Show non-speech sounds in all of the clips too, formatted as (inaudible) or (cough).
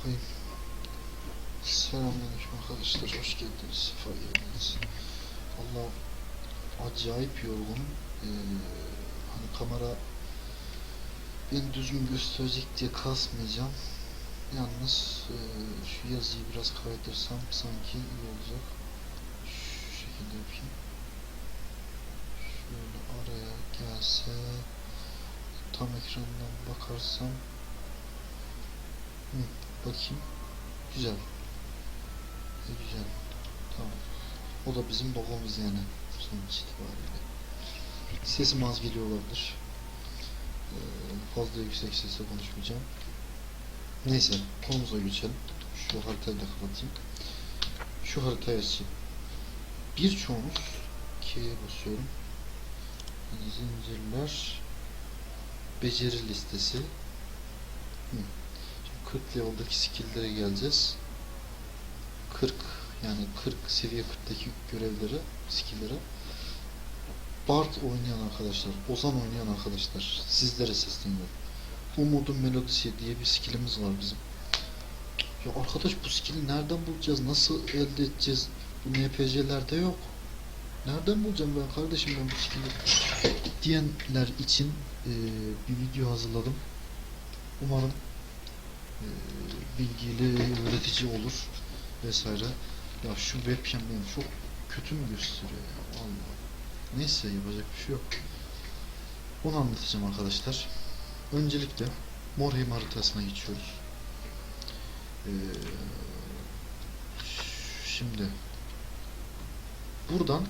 bakayım. Selamünaleyküm arkadaşlar. Hoş geldiniz. Sefa geldiniz. Valla acayip yorgunum. Ee, hani kamera beni düzgün gösterecek diye kasmayacağım. Yalnız e, şu yazıyı biraz kaydırsam sanki iyi olacak. Şu şekilde yapayım. Şöyle araya gelse tam ekrandan bakarsam Hı, bakayım. Güzel. E, güzel. Tamam. O da bizim logomuz yani. Sonuç itibariyle. Sesim az geliyor olabilir. Ee, fazla yüksek sesle konuşmayacağım. Neyse konumuza geçelim. Şu haritayı da kapatayım. Şu haritayı açayım. Birçoğumuz K'ye basıyorum. Yani zincirler beceri listesi. Hı. 40 level'daki skill'lere geleceğiz. 40 yani 40 seviye 40'daki görevlere, skill'lere Bard oynayan arkadaşlar, Ozan oynayan arkadaşlar sizlere sesleniyorum. Umudun Melodisi diye bir skill'imiz var bizim. Ya arkadaş bu skill'i nereden bulacağız? Nasıl elde edeceğiz? Bu NPC'lerde yok. Nereden bulacağım ben kardeşim ben bu skill'i? Diyenler için eee, bir video hazırladım. Umarım e, bilgili, öğretici olur vesaire. Ya şu webcam beni çok kötü mü gösteriyor ya vallahi. Neyse yapacak bir şey yok. Onu anlatacağım arkadaşlar. Öncelikle Morheim haritasına geçiyoruz. Ee, şimdi buradan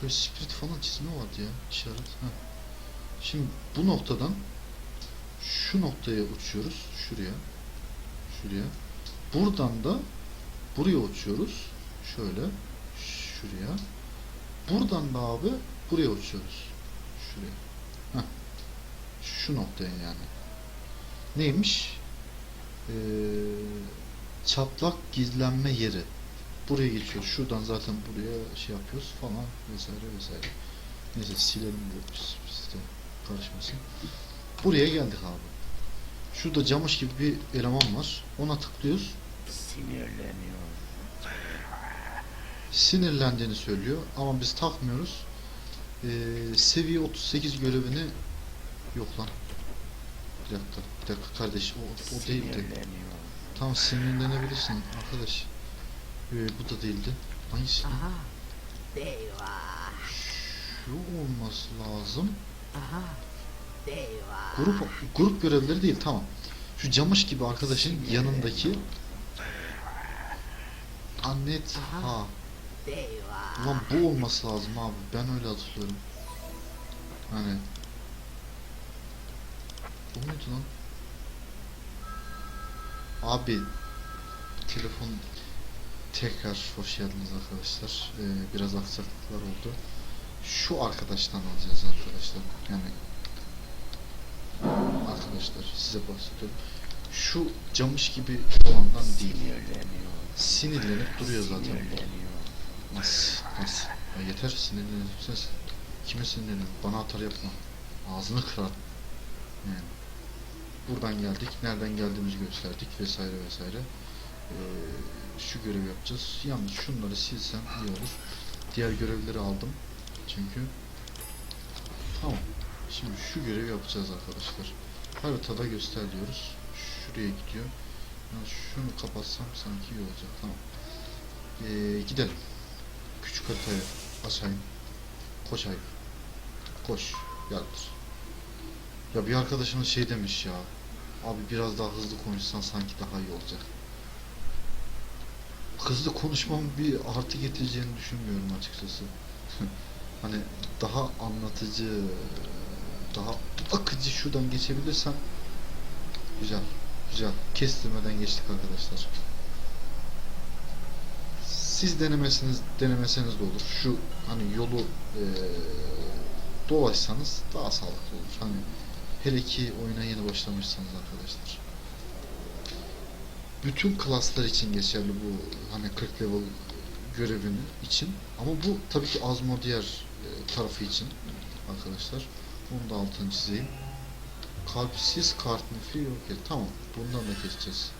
şöyle spirit falan çizme vardı ya işaret. Heh. Şimdi bu noktadan şu noktaya uçuyoruz. Şuraya. Şuraya. Buradan da buraya uçuyoruz. Şöyle. Şuraya. Buradan da abi buraya uçuyoruz. Şuraya. Heh. Şu noktaya yani. Neymiş? Ee, çatlak gizlenme yeri. Buraya geçiyoruz. Şuradan zaten buraya şey yapıyoruz falan vesaire vesaire. Neyse silelim bu de karışmasın. Buraya geldik abi. Şurada camış gibi bir eleman var. Ona tıklıyoruz. Sinirleniyor. Sinirlendiğini söylüyor ama biz takmıyoruz. Ee, seviye 38 görevini yok lan. Bir dakika, bir dakika kardeş o, o değildi. Tam sinirlenebilirsin arkadaş. Ee, bu da değildi. Hangisi? Aha. Eyvah. Şu olması lazım. Aha. Eyvah. Grup grup görevleri değil tamam. Şu camış gibi arkadaşın yanındaki Annet ha. Eyvah. Ulan bu olması lazım abi. Ben öyle hatırlıyorum. Hani Bu muydu lan? Abi telefon tekrar hoş geldiniz arkadaşlar. Ee, biraz aksaklıklar oldu. Şu arkadaştan alacağız arkadaşlar. Yani arkadaşlar size bahsediyorum. Şu camış gibi olandan değil. Sinirlenip duruyor zaten bu. Nasıl? Nasıl? Ya yeter sinirlenirsen sen. Kime sinirleniyorsun? Bana atar yapma. Ağzını kırar. Yani. Buradan geldik. Nereden geldiğimizi gösterdik vesaire vesaire. Ee, şu görevi yapacağız. Yalnız şunları silsem iyi olur. Diğer görevleri aldım. Çünkü tamam. Şimdi şu görevi yapacağız arkadaşlar. Haritada göster diyoruz. Şuraya gidiyor. Yani şunu kapatsam sanki iyi olacak. Tamam. Ee, gidelim. Küçük haritayı açayım. Koşayım. Koş. Yardır. Ya bir arkadaşımız şey demiş ya. Abi biraz daha hızlı konuşsan sanki daha iyi olacak. Hızlı konuşmam bir artı getireceğini düşünmüyorum açıkçası. (laughs) hani daha anlatıcı, şuradan geçebilirsem güzel, güzel. Kestirmeden geçtik arkadaşlar. Siz denemesiniz, denemeseniz de olur. Şu hani yolu eee dolaşsanız daha sağlıklı olur. Hani hele ki oyuna yeni başlamışsanız arkadaşlar. Bütün klaslar için geçerli bu hani 40 level görevini için. Ama bu tabii ki Azmo diğer e, tarafı için arkadaşlar. Bunu da altını çizeyim. Kalpsiz kartnifli yok et. Tamam. Bundan da keseceğiz.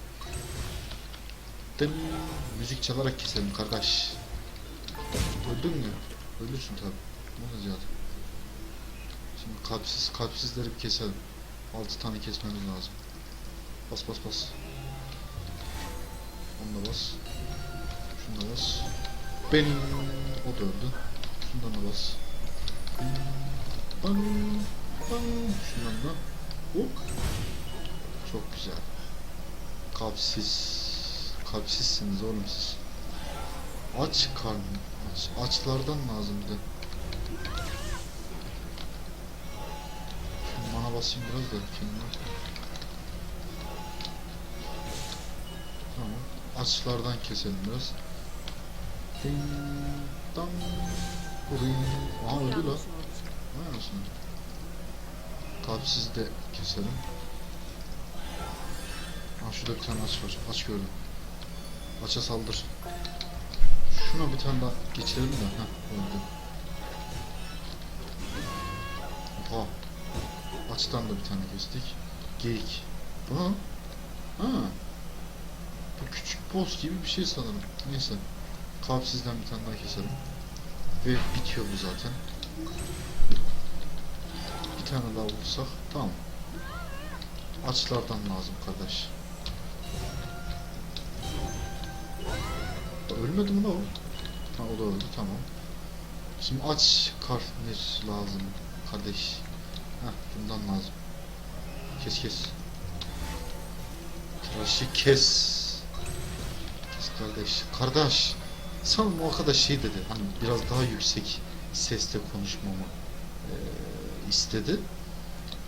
Dın, müzik çalarak keselim kardeş. Öldün mü? Ölürsün tabi. Ne olacak? Şimdi kalpsiz kalpsizleri bir keselim. 6 tane kesmemiz lazım. Bas bas bas. Onu da bas. Şunu da bas. Benim o da öldü. Şundan da bas. Bang, bang. Şundan da. Çok güzel. Kalpsiz. Kalpsizsiniz oğlum siz. Aç karnı. Aç. Açlardan lazım bir. Şunu bana basayım biraz da kendime. Tamam. Açlardan keselim biraz. Ding dong. Ring. Aha öldü la. Vay anasını. Kalpsiz de keselim. Ha şurada bir tane aç var. Aç gördüm. Aç'a saldır. Şuna bir tane daha geçirelim de. Heh öldü. Oha. Aç'tan da bir tane kestik. Geyik. Bu ne? Ha. Bu küçük boss gibi bir şey sanırım. Neyse. Kalpsizden bir tane daha keselim. Ve bitiyor bu zaten. Tane daha vursak tamam. Açlardan lazım kardeş. Ölmedi mi o? Ha o da öldü tamam. Şimdi aç karnir lazım kardeş. Heh bundan lazım. Kes kes. Tıraşı kes. Kes kardeş. Kardeş. Sanırım o arkadaş şey dedi. Hani biraz daha yüksek sesle konuşmamı eee, istedi.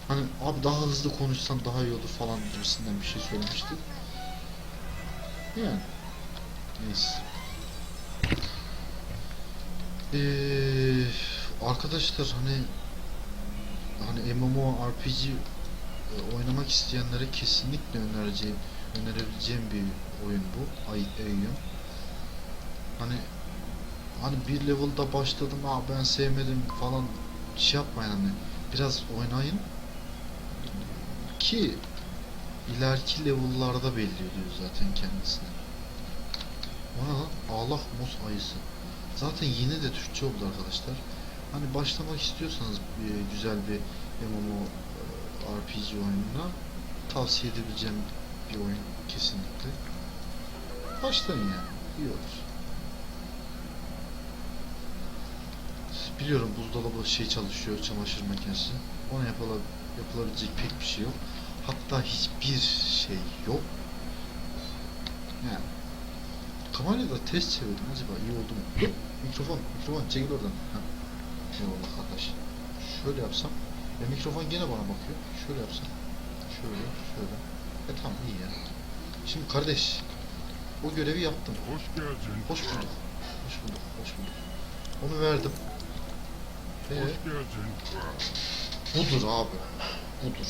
Hani abi daha hızlı konuşsan daha iyi olur falan gibisinden bir şey söylemişti. Yani. Neyse. Eee, arkadaşlar hani hani MMORPG e, oynamak isteyenlere kesinlikle önereceğim önerebileceğim bir oyun bu. Ay oyun. Hani hani bir level'da başladım ha ben sevmedim falan şey yapmayın hani biraz oynayın ki ileriki level'larda belli oluyor zaten kendisini. Ona lan Allah muz ayısı. Zaten yine de Türkçe oldu arkadaşlar. Hani başlamak istiyorsanız bir, güzel bir MMO e, RPG oyununa tavsiye edebileceğim bir oyun kesinlikle. Başlayın yani. iyi olur. Biliyorum buzdolabı şey çalışıyor, çamaşır makinesi. Ona yapıla, yapılabilecek pek bir şey yok. Hatta hiçbir şey yok. Yani kamerayı da test çevirdim acaba iyi oldu mu? Mikrofon, mikrofon çekil oradan. Ha. Eyvallah kardeş. Şöyle yapsam ve mikrofon gene bana bakıyor. Şöyle yapsam. Şöyle, şöyle. E tamam iyi ya. Şimdi kardeş o görevi yaptım. Hoş geldin. Hoş bulduk. Hoş bulduk. Hoş bulduk. Onu verdim. Ee, budur abi. Budur.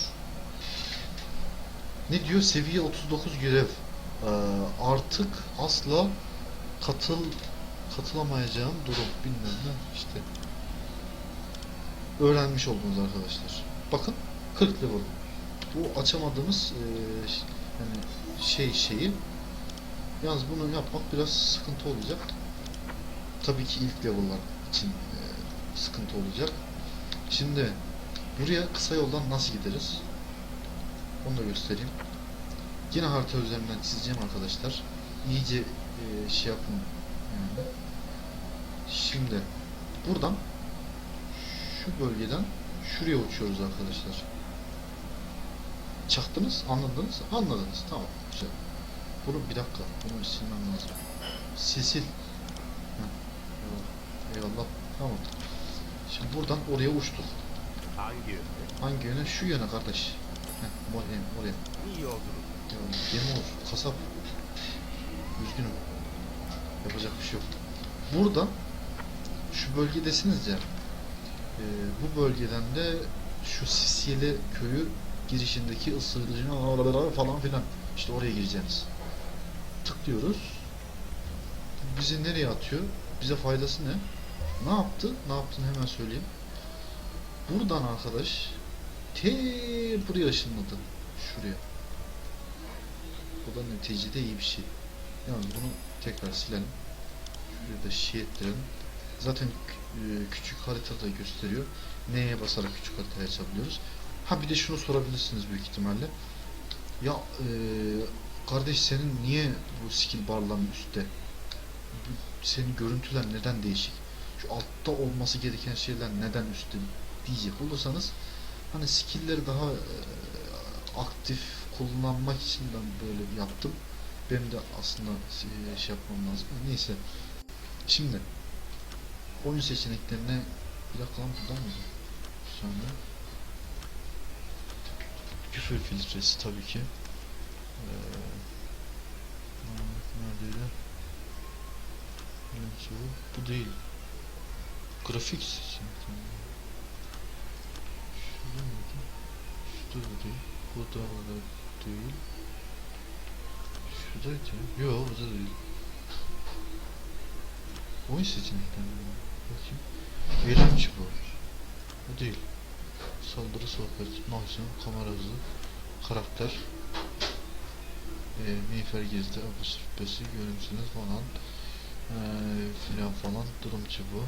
Ne diyor? Seviye 39 görev. Ee, artık asla katıl katılamayacağım durum bilmem ne işte. Öğrenmiş oldunuz arkadaşlar. Bakın 40 level. Bu açamadığımız ş- yani şey şeyi Yalnız bunu yapmak biraz sıkıntı olacak. Tabii ki ilk level'lar için e, sıkıntı olacak. Şimdi buraya kısa yoldan nasıl gideriz? Onu da göstereyim. Yine harita üzerinden çizeceğim arkadaşlar. İyice e, şey yapın. Yani. Şimdi buradan şu bölgeden şuraya uçuyoruz arkadaşlar. Çaktınız, anladınız, anladınız. Tamam, güzel. Bunu bir dakika, bunu silmem lazım. Sil sil. Heh, eyvallah. Eyvallah. Tamam. Şimdi buradan oraya uçtuk. Hangi yönde? Hangi yöne? Şu yöne kardeş. Heh, oraya, oraya. İyi. Eyvallah. Benim olur. Kasap. Üzgünüm. Yapacak bir şey yok. Burada şu bölgedesiniz ya. Ee, bu bölgeden de şu Sisyeli köyü girişindeki ısırıcı falan filan. İşte oraya gireceğiz. Tıklıyoruz. Bizi nereye atıyor? Bize faydası ne? Ne yaptı? Ne yaptığını hemen söyleyeyim. Buradan arkadaş te buraya ışınladı. Şuraya. Bu da neticede iyi bir şey. Yalnız bunu tekrar silelim. Şuraya da şey ettirelim. Zaten e, küçük haritada gösteriyor. Neye basarak küçük haritayı açabiliyoruz. Ha bir de şunu sorabilirsiniz büyük ihtimalle. Ya e, kardeş senin niye bu skill barların üstte? Senin görüntüler neden değişik? Şu altta olması gereken şeyler neden üstte diyecek olursanız hani skill'leri daha e, aktif kullanmak için ben böyle yaptım. Benim de aslında e, şey yapmam lazım. Neyse. Şimdi oyun seçeneklerine bir dakika lan buradan mı? Saniye. Küfür filtresi tabii ki. Ee, neredeydi? Bu değil. Grafik seçenekleri. Şurada mıydı? Şurada da değil. Bu da değil. Şuradaydı. Yok bu da değil. Oyun seçenekleri mi? Bakayım. Eğlence bu. Bu değil. Saldırı sohbet, maksimum kamera hızı, karakter, e, miğfer gezdi, abus şüphesi, görüntünüz falan, e, filan falan, durum çubuğu,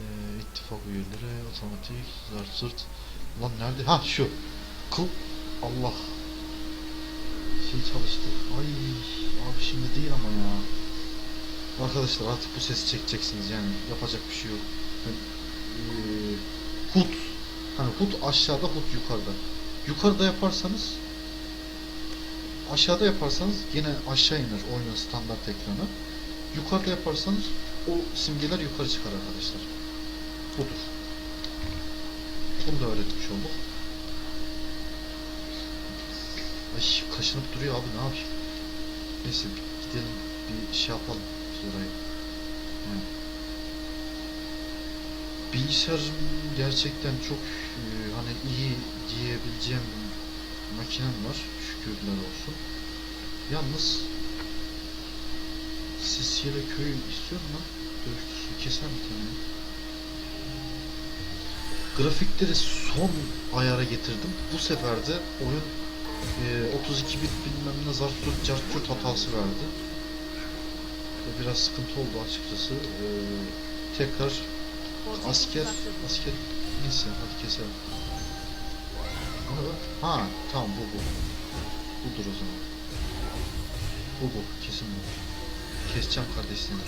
e, ittifak üyeleri, otomatik, zart zırt. Lan nerede? Ha şu. Kıl. Allah. Şey çalıştı. Ay abi şimdi değil ama ya. Arkadaşlar artık bu sesi çekeceksiniz yani yapacak bir şey yok. Ben, eee, hut hani hut aşağıda hut yukarıda. Yukarıda yaparsanız aşağıda yaparsanız yine aşağı iner oyunun standart ekranı. Yukarıda yaparsanız o simgeler yukarı çıkar arkadaşlar. Budur. Bunu da öğretmiş olduk. Ay kaşınıp duruyor abi ne yapayım? Neyse gidelim bir şey yapalım biz orayı. Yani bilgisayarım gerçekten çok e, hani iyi diyebileceğim makinem var. Şükürler olsun. Yalnız Sisiyle köyü istiyorum lan. Dövüşçüsü keser bir tane. Grafikleri son ayara getirdim. Bu sefer de oyun e, 32 bit bilmem ne zart zurt cart curt hatası verdi. Ve Biraz sıkıntı oldu açıkçası. E, tekrar asker asker neyse hadi keselim. Ha tamam bu bu. Budur o zaman. Bu bu kesin bu. Keseceğim kardeşini.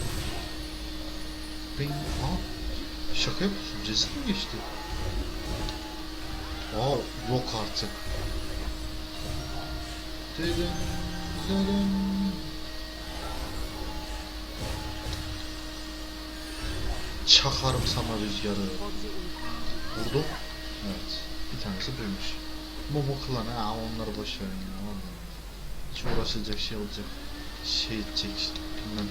Ben aa şaka yapıyorsun. Cesit mi geçti? Aa yok artık. Dedim, dedim. Çakarım sana rüzgarı. Vurdum. Evet. Bir tanesi buymuş. Momo klan ha onları boş verin ya. Hiç uğraşılacak şey olacak. Şey edecek bilmem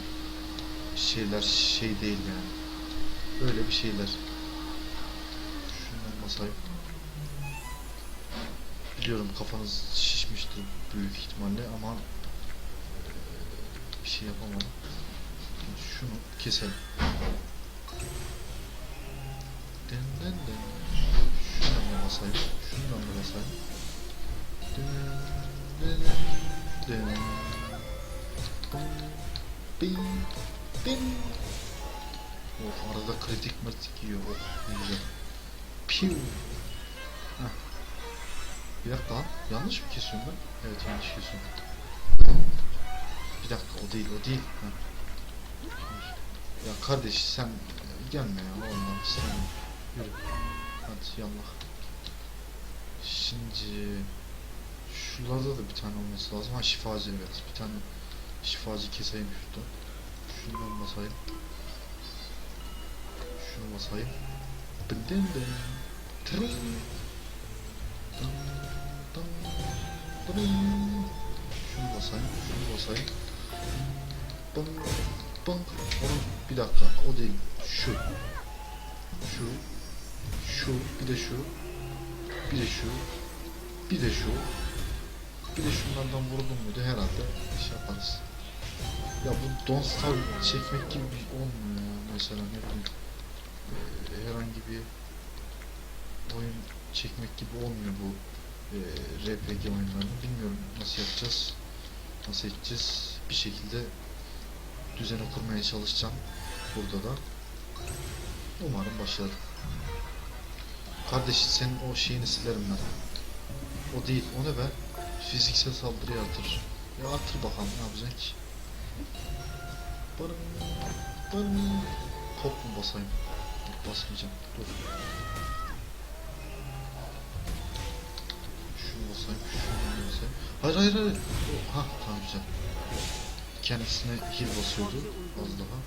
şeyler şey değil yani. Öyle bir şeyler. Şundan basayım. Biliyorum kafanız şişmiştir büyük ihtimalle ama eee, bir şey yapamadım. Şunu keselim. Den den den. Şundan da basayım. Şundan da basayım. Den den den. Bin bin. Oh arada kritik mırtik yiyor. Oh güzel. Piu. Bir dakika. Yanlış mı kesiyorum ben? Evet yanlış kesiyorum. Bir dakika o değil o değil. Heh. Ya kardeş sen e, gelme ya vallahi istemiyorum. Yürü. Hadi yallah. Şimdi şuralarda da bir tane olması lazım. Ha şifacı evet. Bir tane şifacı keseyim şurada. Şundan basayım. Şunu basayım. Dın dın. Tırın. Şunu basayım. Şunu basayım. Bın bın. Oğlum bir dakika. O değil. Şu. Şu. Şu. Bir de şu. Bir de şu. Bir de şu. Bir de şunlardan vurdum muydu herhalde şey yaparız. Ya bu Don't Starve çekmek gibi bir olmuyor ya mesela ne bileyim. Ee, herhangi bir oyun çekmek gibi olmuyor bu e, RPG oyunlarını. Bilmiyorum nasıl yapacağız. Nasıl edeceğiz. Bir şekilde düzeni kurmaya çalışacağım. Burada da. Umarım başarırım. Kardeşi senin o şeyini silerim ben. O değil. O ne be? Fiziksel saldırıyı artır. Ya artır bakalım ne yapacak ki? Barın. Pop mu basayım? Basmayacağım. Dur. Şunu basayım. Hayır hayır hayır. Ha tamam güzel. Kendisine heal basıyordu. Az daha.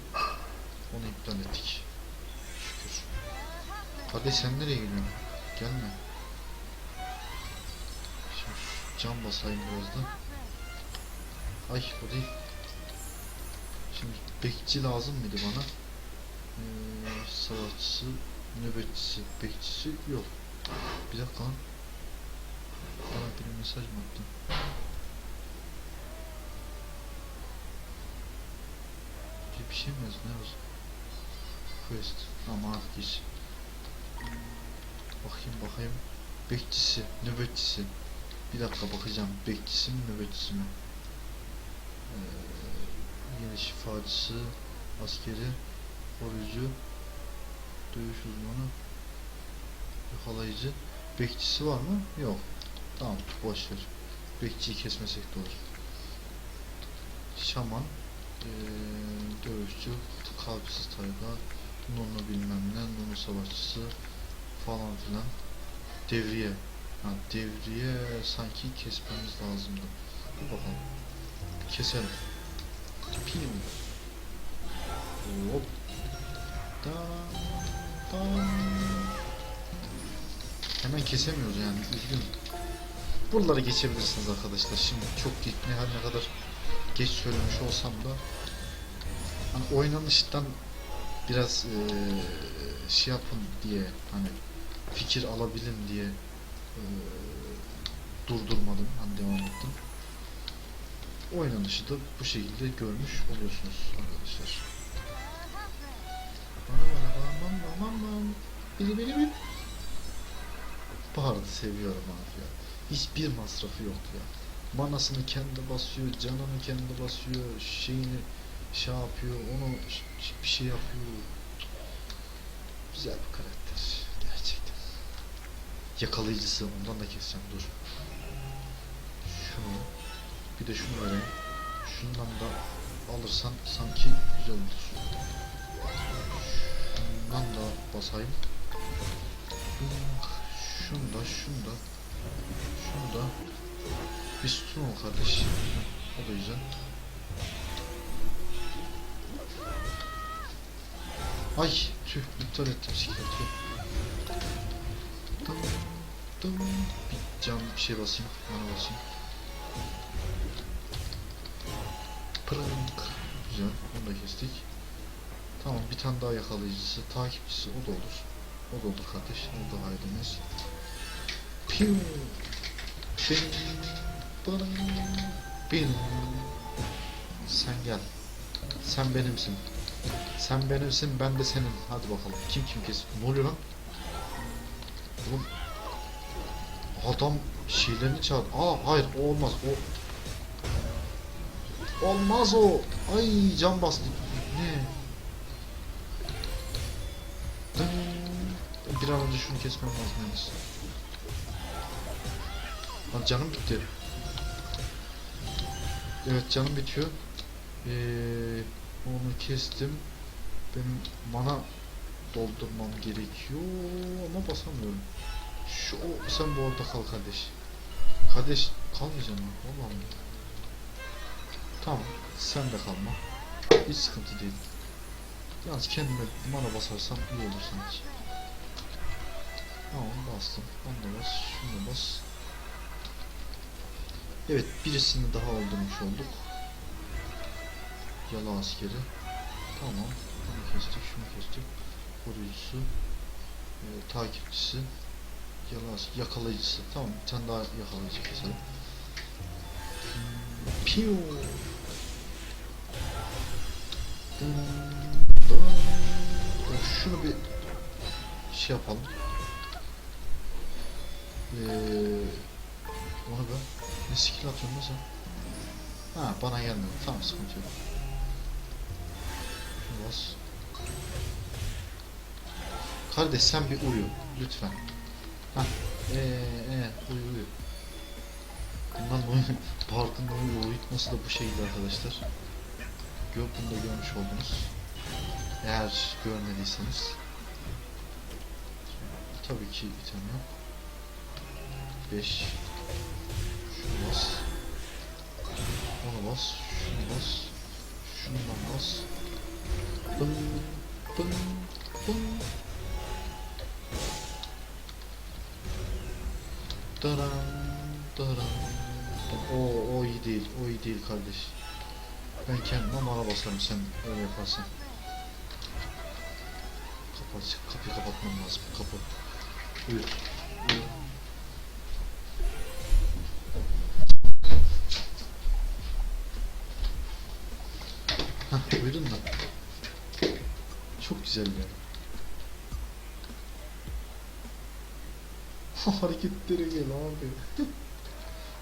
Onu iptal ettik. Şükür. Kardeş sen nereye gidiyorsun? Gelme. Şimdi cam basayım biraz da. Ay o değil. Şimdi bekçi lazım mıydı bana? Ee, savaşçısı, nöbetçisi, bekçisi yok. Bir dakika lan. Bana bir mesaj mı attın? Bir, bir şey mi yazdı? Ne yazdı? Quest. Ama geç. Bakayım bakayım. Bekçisi, nöbetçisi. Bir dakika bakacağım. Bekçisi mi, nöbetçisi mi? Ee, yine şifacısı, askeri, koruyucu, dövüş uzmanı, yakalayıcı. Bekçisi var mı? Yok. Tamam, boş ver. Bekçiyi kesmesek de olur. Şaman, ee, dövüşçü, kalpsiz tayfa, Nunu bilmem ne, Nunu savaşçısı falan filan. Devriye. Ha, devriye sanki kesmemiz lazımdı. Dur bakalım. Keselim. Pim. Hop. Dan. Dan. Hemen kesemiyoruz yani. Üzgünüm. Buraları geçebilirsiniz arkadaşlar. Şimdi çok geç, ne her ne kadar geç söylemiş olsam da hani oynanıştan biraz eee, şey yapın diye hani fikir alabilin diye eee, durdurmadım. Hani devam ettim. Oynanışı da bu şekilde görmüş oluyorsunuz arkadaşlar. Bili bili bili. Bahar'ı seviyorum abi ya. Hiçbir masrafı yok ya. Manasını kendi basıyor, canını kendi basıyor, şeyini şey yapıyor, onu bir şey yapıyor. Güzel bir karakter gerçekten. Yakalayıcısı ondan da keseceğim dur. Şunu bir de şunu vereyim. Şundan da alırsan sanki güzel olur. Şundan da basayım. Şunu da, şunu da, şunu da. Bir sütun ol kardeş. O da güzel. Ay tüh iptal ettim sigarayı. Tamam. Tamam. Bir cam bir şey basayım. Bana basayım. Pırınk. Güzel. Onu da kestik. Tamam bir tane daha yakalayıcısı, takipçisi o da olur. O da olur kardeş. O da ailemiz. Piu. Bing. Bing. Sen gel. Sen benimsin. Sen benimsin, ben de senin. Hadi bakalım. Kim kim kes? Ne oluyor lan? Oğlum. Adam şeylerini çağır. Aa hayır o olmaz. O Olmaz o. Ay can bastı. Ne? Bir an önce şunu kesmem lazım henüz. Lan canım bitti. Evet canım bitiyor. Ee, onu kestim. Benim mana doldurmam gerekiyor ama basamıyorum. Şu o, sen bu orada kal kardeş. Kardeş kalmayacağım mı? Vallahi? Tamam. Sen de kalma. Hiç sıkıntı değil. Yalnız kendime mana basarsam iyi olur sanki. Tamam bastım. Onu da bas. Şunu da bas. Evet birisini daha öldürmüş olduk. Yalı askeri. Tamam. Bunu kestik, şunu kestik. Koruyucusu. e, takipçisi. Yalı askeri. Yakalayıcısı. Tamam bir tane daha yakalayıcı keselim. Piu. Şunu bir şey yapalım. Ee, onu ben ne skill atıyorum lan sen? Ha bana gelmedi. Tamam sıkıntı yok. Bas. Kardeş sen bir uyu lütfen. Ha ee ee uyu uyu. Bundan dolayı (laughs) Barkın dolayı uyutması da bu şekilde arkadaşlar. Gör bunu da görmüş oldunuz. Eğer görmediyseniz. Tabii ki item yok. 5 Şunu bas. Onu bas. Şunu bas. Şundan bas. Bın bın bın. Daran daran. O, o iyi değil. O iyi değil kardeş. Ben kendime mana basarım sen öyle yaparsan. Kapat, kapıyı kapatmam lazım. Kapı. Buyur. Buyur. Hah, buyurun da. Çok güzel ya. (laughs) Hareketlere gel abi. (laughs)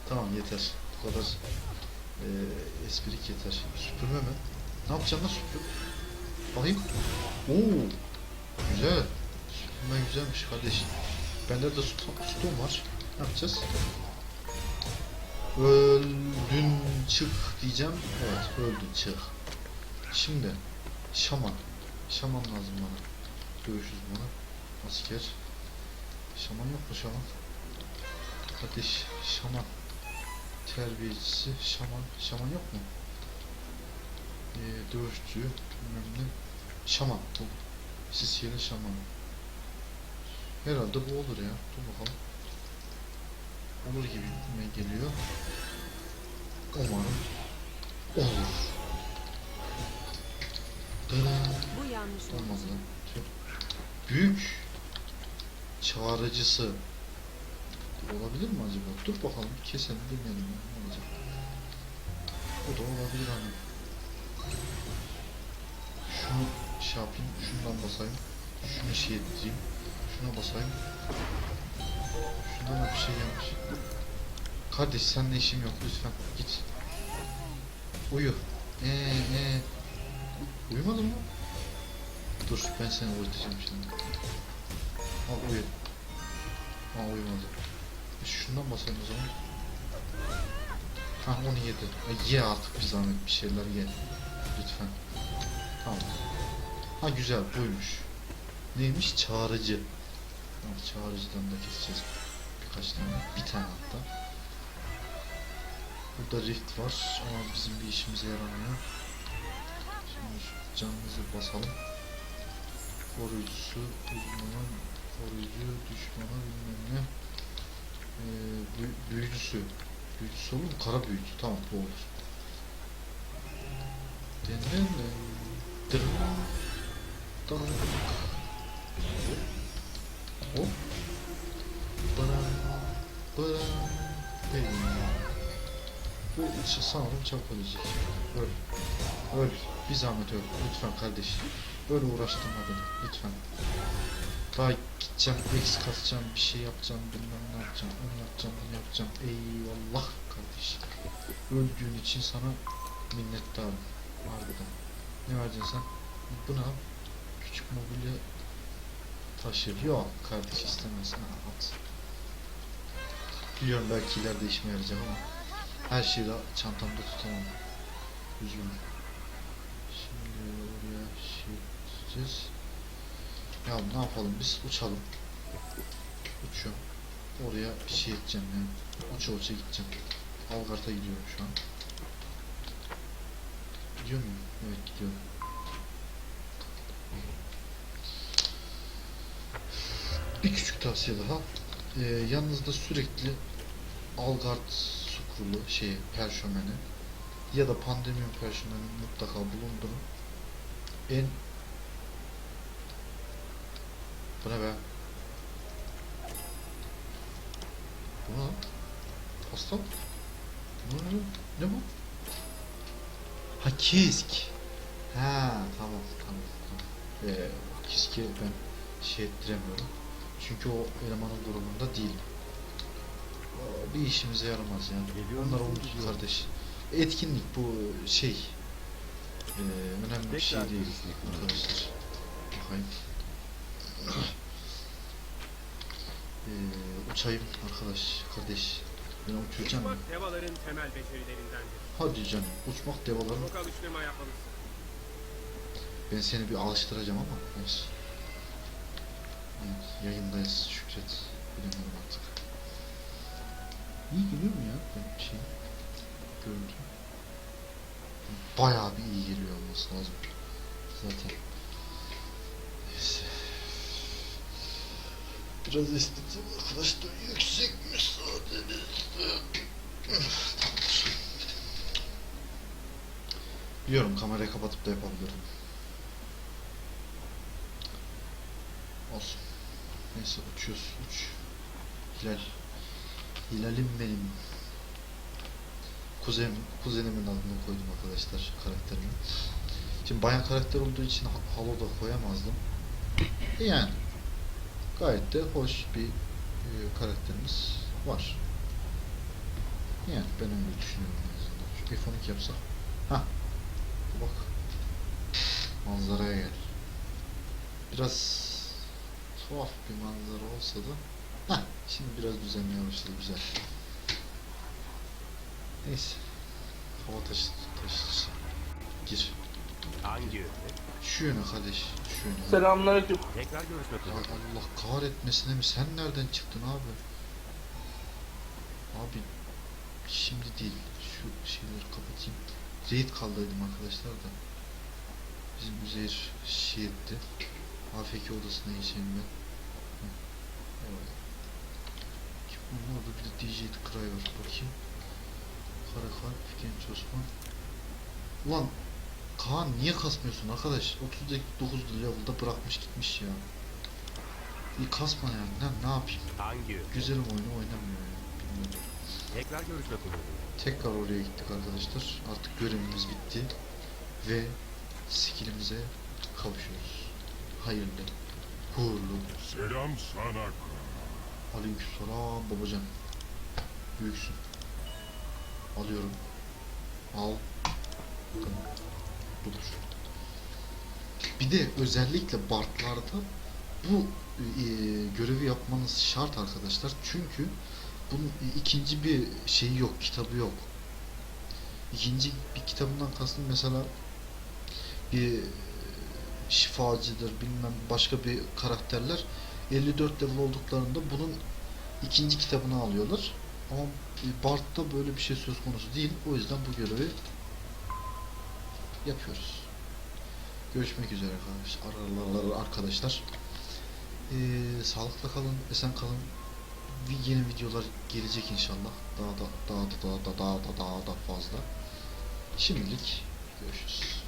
tamam yeter. Bu kadar eee esprik yeter. Süpürme mi? Ne yapacaksın lan süpür? Bakayım. Oo. Güzel. Süpürme güzelmiş kardeş. Bende de sütun var. Ne yapacağız? Öldün çık diyeceğim. Evet öldün çık. Şimdi şaman. Şaman lazım bana. Dövüşüz bana. Asker. Şaman yok mu şaman? Ateş şaman. Terbiyecisi şaman. Şaman yok mu? Ee, dövüşçü. Bilmem ne. Şaman. Bu. Sisiyeli şaman. Herhalde bu olur ya. Dur bakalım. Olur gibi geliyor. Umarım olur. Dırın. Olmaz lan. Büyük çağrıcısı olabilir mi acaba? Dur bakalım keselim deneyelim ya. Ne olacak? O da olabilir hani. Şunu şey yapayım, şundan basayım. Şunu şey edeyim. Şuna basayım. Şundan da bir şey gelmiş. Kardeş seninle işim yok lütfen git. Uyu. Eee ee. Uyumadın mı? Dur ben seni uyutacağım şimdi. Al uyu. Ha uyumadı. E, Şundan basalım o zaman. Ha onu yedi. E, ye artık bir zahmet bir şeyler ye. Lütfen. Tamam. Ha güzel buymuş. Neymiş? Çağrıcı. Tamam, çağrıcıdan da keseceğiz birkaç tane. Bir tane hatta. Burada rift var ama bizim bir işimize yaramıyor. Şimdi şu canımızı basalım. Koruyucusu, uzmanı, koruyucu, düşmanı bilmem ne. Ee, büyü- büyücüsü. Büyücüsü olur mu? Kara büyücü. Tamam bu olur. Den den den. Dırın. Dırın. Hop. Bıran. Bıran. Bıran. Bu sanırım ölecek. Öl. Öl. Bir zahmet öl. Lütfen kardeş. Böyle uğraştırma beni. Lütfen. Daha gideceğim, X kasacağım, bir şey yapacağım, bilmem ne yapacağım, onu yapacağım, bunu yapacağım. Eyvallah kardeş. Öldüğün için sana minnettarım. Harbiden. Ne vereceksin sen? Bu ne? Küçük mobilya taşır. Yok kardeş istemez. Ha, at. Biliyorum belki ileride işime yarayacak ama her şeyi de çantamda tutamam. Üzgünüm. Şimdi oraya şey tutacağız. Ya ne yapalım biz uçalım. Uçuyorum. Oraya bir şey edeceğim ya. Uça uça gideceğim. Algart'a gidiyorum şu an. Gidiyor muyum? Evet gidiyorum. Bir küçük tavsiye daha. Ee, yanınızda sürekli Algard Sukrulu şey perşömeni ya da pandemyon perşömeni mutlaka bulundurun. En bu ne be? Bu ne? lan? Pasta mı? Ne? Ne bu? Ha kisk. Ha tamam tamam tamam. Ee, kiski ben şey ettiremiyorum. Çünkü o elemanın grubunda değil. Aa, bir işimize yaramaz yani. Geliyor Onlar gidiyor kardeş. Etkinlik bu şey. Ee, önemli bir şey değil arkadaşlar. Bakayım. Ee, uçayım arkadaş, kardeş. Ben uçacağım. Uçmak devaların temel becerilerindendir. Hadi canım, uçmak devalarım. Çok alıştırma yapmalısın. Ben seni bir alıştıracağım ama neyse. Evet, yayındayız Şükret. Bilemiyorum artık. İyi geliyor mu ya ben şey görüntü? Bayağı bir iyi geliyor olması lazım. Zaten. Biraz esneteceğim arkadaşlar. Yüksek müsaadenizle. Biliyorum kamerayı kapatıp da yapabilirim. Olsun. Neyse uçuyoruz. Uç. Hilal. Hilalim benim. Kuzenim, kuzenimin adını koydum arkadaşlar karakterimi. Şimdi bayan karakter olduğu için ha- halo da koyamazdım. Yani gayet de hoş bir e, karakterimiz var. Yani ben öyle düşünüyorum en azından. Şu F12 yapsak. Ha. Bak. Manzaraya gel. Biraz tuhaf bir manzara olsa da Heh, şimdi biraz düzenliyor başladı güzel. Neyse. Hava taşı taşısı. Gir. Hangi yönde? Şu yöne kardeş. Şu yöne. Selamünaleyküm. Tekrar görüşmek Ya üzere. Allah kahretmesine mi? Sen nereden çıktın abi? Abi şimdi değil. Şu şeyleri kapatayım. Raid kaldıydım arkadaşlar da. Bizim Üzeyir şey etti. AFK odasına geçeyim ben. Evet. Kim bunun orada bir de DJ Cry var. Bakayım. Karakalp, Genç Osman. Ulan Kaan niye kasmıyorsun arkadaş? 39 level'da bırakmış gitmiş ya. Bir kasma yani. Ne, ne yapayım? Hangi? Güzelim oyunu oynamıyor ya. Bilmiyorum. Tekrar görüşmek üzere. Tekrar oraya gittik arkadaşlar. Artık görevimiz bitti. Ve skillimize kavuşuyoruz. Hayırlı, uğurlu. Selam sana. Aleykümselam babacan. Büyüksün. Alıyorum. Al. Bakın. Budur. Bir de özellikle Bartlarda bu e, görevi yapmanız şart arkadaşlar. Çünkü bunun ikinci bir şeyi yok, kitabı yok. İkinci bir kitabından kastım mesela bir şifacıdır bilmem başka bir karakterler 54 level olduklarında bunun ikinci kitabını alıyorlar. Ama Bart'ta böyle bir şey söz konusu değil. O yüzden bu görevi yapıyoruz. Görüşmek üzere arkadaşlar. Arkadaşlar. Ee, sağlıkla kalın, esen kalın. Bir yeni videolar gelecek inşallah. Daha da daha da daha da daha da daha da fazla. Şimdilik görüşürüz.